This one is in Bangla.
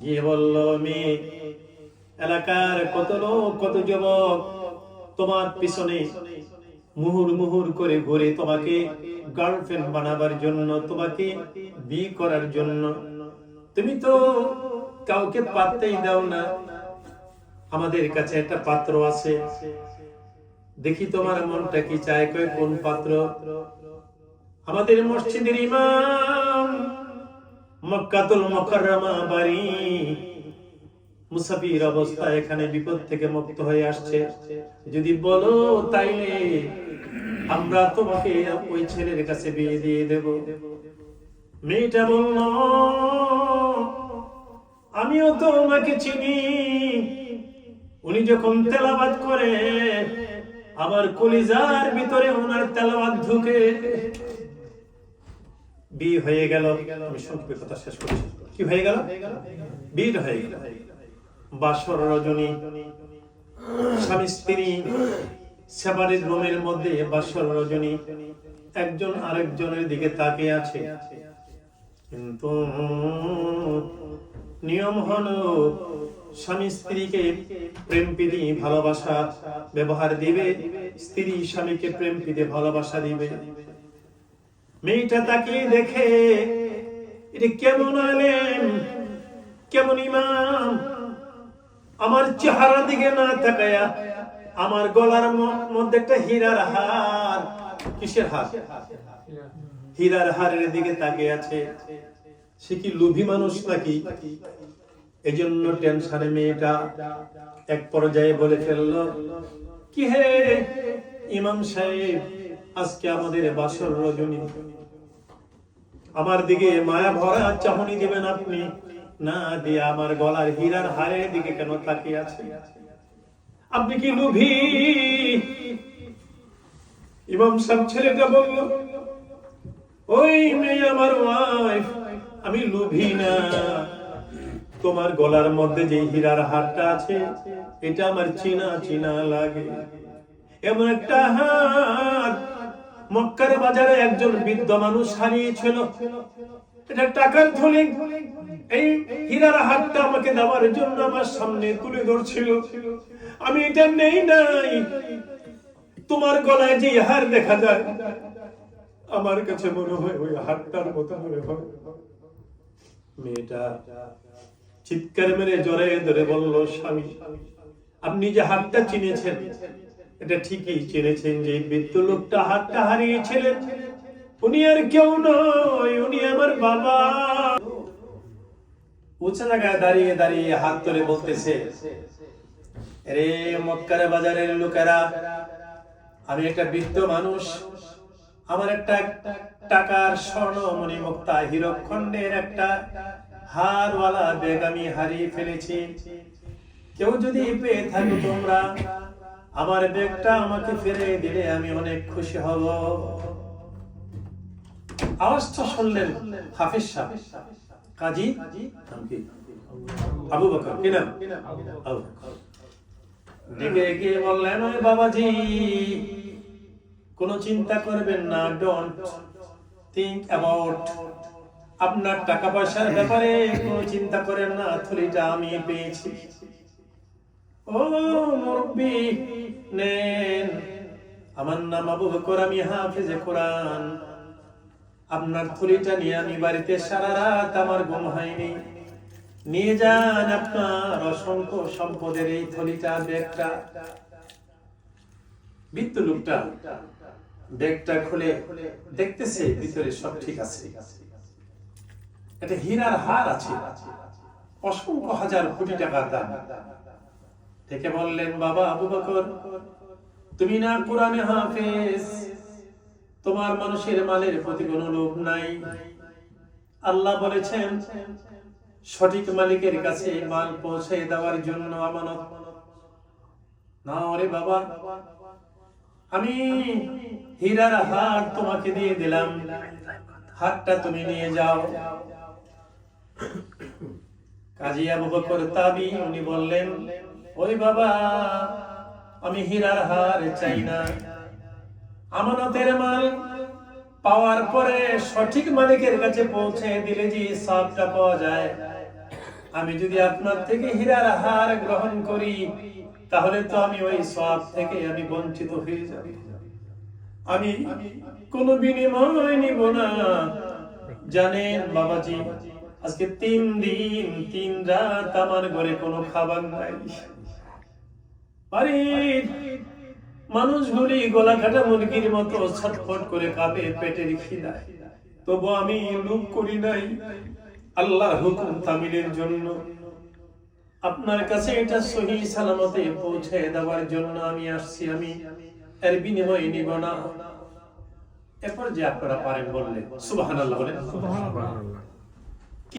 গিয়ে বলল, মেয়ে, এলাকার কত লোক, কত যুবক, তোমার পিছনে মুহুর মুহুর করে ঘুরে তোমাকে গার্লফ্রেন্ড বানাবার জন্য, তোমাকে বিয়ে করার জন্য। তুমি তো কাউকে পাত্তাই দাও না। আমাদের কাছে একটা পাত্র আছে। দেখি তোমার মনটা কি চায়, কয় কোন পাত্র? আমাদের মসজিদের ইমাম মক্কাতুল মুকাররমা বাড়ি। মুসাফির অবস্থায় এখানে বিপদ থেকে মুক্ত হয়ে আসছে। যদি বলো তাইলে আমরা তোমাকে ওই ছেলের কাছে বিয়ে দিয়ে দেব। মেয়েটা বলল, আমিও তো ওনাকে চিনি। উনি যখন তেলাবাদ করে আমার কলিজার ভিতরে ওনার তেলাবাদ ঢুকে বিয়ে হয়ে গেল, আমি সংক্ষেপে কথা শেষ করছি। কি হয়ে গেল? হয়ে গেল। বাসর রজনী স্বামী স্ত্রী রুমের মধ্যে বাসর রজনী একজন আরেকজনের দিকে তাকিয়ে আছে। কিন্তু নিয়ম হলো স্বামী স্ত্রীকে প্রেম প্রীতি ভালোবাসা ব্যবহার দিবে, স্ত্রী স্বামীকে প্রেম প্রীতি ভালোবাসা দিবে। মেয়েটা তাকিয়ে দেখে, এটা কেমন আলেম, কেমন ইমাম? আমার চেহারা দিকে না তাকায়া আমার গলার মধ্যে একটা হীরার হার। কিসের হার? হীরার হারের দিকে তাকিয়ে আছে। সে কি লোভী মানুষ নাকি? এই জন্য টেনশনে মেয়েটা এক পর্যায়ে বলে ফেলল, কি হে ইমাম সাহেব আজকে আমাদের বাসর রজনী। আমার দিকে মায়া ভরা চাহনি দিবেন আপনি। না দিয়ে আমার গলার হীরার হারের দিকে কেন তাকিয়ে আছে আপনি কি লোভী ইমাম সাহেব ছেলেটা বলল, ওই মেয়ে আমার ওয়াইফ আমি লোভী না। তোমার গলার মধ্যে যে হীরার হারটা আছে, এটা আমার চিনা চিনা লাগে। এমন একটা হার মক্কার বাজারে একজন বৃদ্ধ মানুষ হারিয়েছিল। এটা টাকার থলি এই হীরার হারটা আমাকে দেওয়ার জন্য আমার সামনে তুলে ধরছিল। আমি এটা নেই নাই। তোমার গলায় যে হার দেখা যায়, আমার কাছে মনে হয় ওই হারটার মতো মনে মেয়েটা চিৎকার মেরে জরে ধরে বলল, স্বামী, আপনি যে হাতটা চিনেছেন এটা ঠিকই চিনেছেন যে বৃদ্ধ লোকটা হাতটা হারিয়েছিলেন উনি আর কেউ নয়, উনি আমার বাবা। উঁচা জায়গায় দাঁড়িয়ে দাঁড়িয়ে হাত তুলে বলতেছে রে মক্কার বাজারের লোকেরা, আমি একটা বৃদ্ধ মানুষ। আমার একটা টাকার স্বর্ণ মণি মুক্তা হীরকখণ্ডের একটা হারওয়ালা ব্যাগ আমি হারিয়ে ফেলেছি। কেউ যদি পেয়ে থাকো তোমরা আমার ব্যাগটা আমাকে ফিরে দিলে আমি অনেক খুশি হব। আওয়াজটা শুনলেন হাফিজ সাহেব। কাজী আবু বকর কি নাম? আবু ডেকে গিয়ে বললেন ওই বাবাজি কোনো চিন্তা করবেন না ডোন্ট থিংক অ্যাবাউট আপনার টাকা পয়সার ব্যাপারে কোনো চিন্তা করেন না থলিটা আমি পেয়েছি। ও মুরব্বি আমার নাম আবু বকর, আমি হাফেজে কোরআন। আপনার থলিটা নিয়ে আমি বাড়িতে সারা রাত আমার ঘুম হয়নি। নিয়ে যান আপনার অসংখ্য সম্পদের এই থলিটা, ব্যাগটা। বৃত্ত লোকটা, ব্যাগটা খুলে দেখতেছে, ভিতরে সব ঠিক আছে। এটা হীরার হার আছে। অসংখ্য হাজার কোটি টাকার দাম। থেকে বললেন, বাবা আবু বকর, তুমি না কোরআনে হাফেজ। তোমার মানুষের মালের প্রতি কোনো লোভ নাই। আল্লাহ বলেছেন, সঠিক মালিকের কাছে মাল পৌঁছে দেওয়ার জন্য আমানত। না রে বাবা, আমি হীরার হার তোমাকে দিয়ে দিলাম। হারটা তুমি নিয়ে যাও। কাজী আবু বকর তাবি, উনি বললেন ওই বাবা, আমি হীরার হার চাই না। আমানতের মাল পাওয়ার পরে সঠিক মালিকের কাছে পৌঁছে দিলে যে সবটা পাওয়া যায়। আমি যদি আপনার থেকে হীরার হার গ্রহণ করি, তাহলে তো আমি ওই সব থেকে আমি বঞ্চিত হয়ে যাব। আমি কোনো বিনিময় নিব না। জানেন বাবাজি, আজকে তিন দিন, তিন রাত আমার ঘরে কোনো খাবার নাই। বাড়ির মানুষগুলি গলা কাটা মুরগির মতো ছটফট করে কাঁপে তবু আমি লুপ করি নাই আল্লাহ হুকুম তামিলের জন্য। আপনার কাছে এটা সহি সালামতে পৌঁছে দেওয়ার জন্য আমি আসছি, আমি এর বিনিময়ে নিব না। এরপর যে আপনারা পারেন বললেন সুবাহ বলেন। সুবহানাল্লাহ।